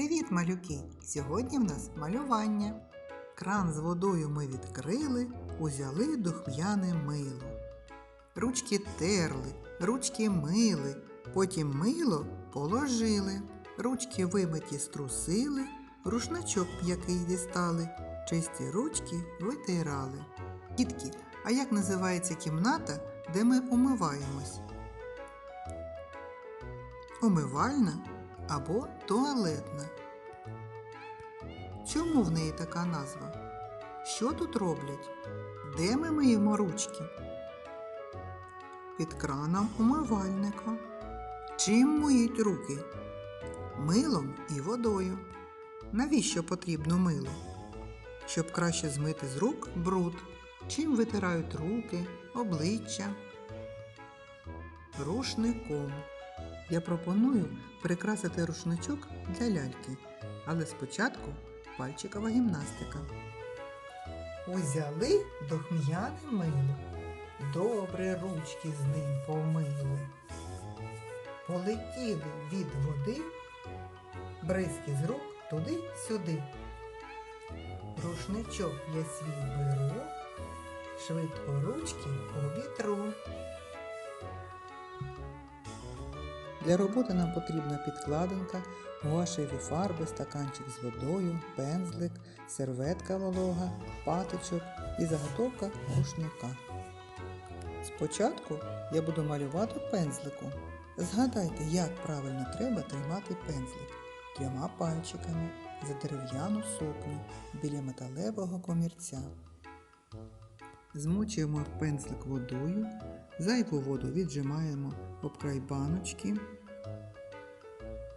Привіт, малюки! Сьогодні в нас малювання. Кран з водою ми відкрили, узяли духм'яне мило. Ручки терли, ручки мили, потім мило положили. Ручки вимиті струсили, рушничок м'який дістали, чисті ручки витирали. Дітки, а як називається кімната, де ми умиваємось? Умивальна або туалетна. Чому в неї така назва? Що тут роблять? Де ми миємо ручки? Під краном умивальника. Чим миють руки? Милом і водою. Навіщо потрібно мило? Щоб краще змити з рук бруд. Чим витирають руки, обличчя? Рушником. Я пропоную прикрасити рушничок для ляльки, але спочатку пальчикова гімнастика. Узяли дохм'яне мило, добре ручки з ним помили. Полетіли від води, бризки з рук туди-сюди. Рушничок я свій беру, швидко ручки обітру. Для роботи нам потрібна підкладинка, гуашеві фарби, стаканчик з водою, пензлик, серветка волога, паточок і заготовка рушника. Спочатку я буду малювати пензликом. Згадайте, як правильно треба тримати пензлик трьома пальчиками за дерев'яну сукню біля металевого комірця. Змочуємо пензлик водою, зайву воду віджимаємо об край баночки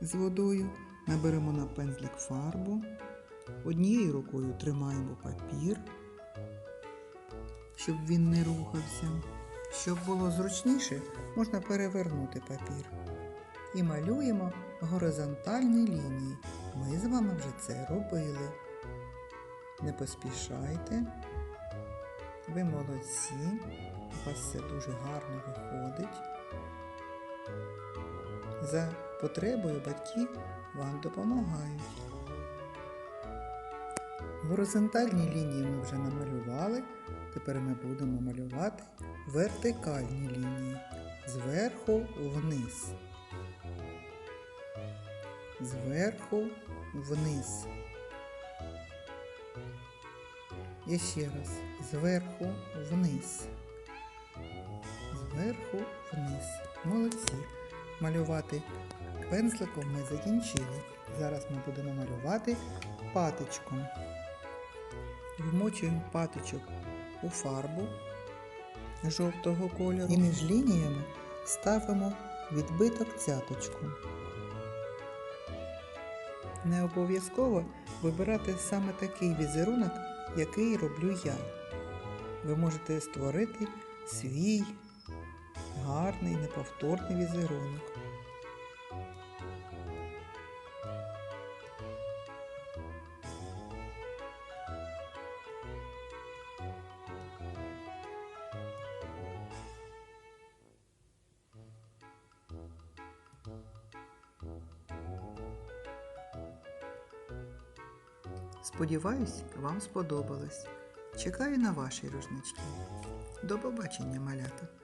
з водою, наберемо на пензлик фарбу, однією рукою тримаємо папір, щоб він не рухався. Щоб було зручніше, можна перевернути папір. І малюємо горизонтальні лінії. Ми з вами вже це робили. Не поспішайте. Ви молодці, у вас все дуже гарно виходить. За потребою батьки вам допомагають. Горизонтальні лінії ми вже намалювали. Тепер ми будемо малювати вертикальні лінії зверху вниз. Зверху вниз. І ще раз зверху вниз. Зверху вниз. Молодці. Малювати пензликом ми закінчили. Зараз ми будемо малювати паточком. Вмочуємо паточок у фарбу жовтого кольору і між лініями ставимо відбиток цяточку. Не обов'язково вибирати саме такий візерунок, який роблю я. Ви можете створити свій гарний неповторний візерунок. Сподіваюсь, вам сподобалось. Чекаю на ваші рушнички. До побачення, малята!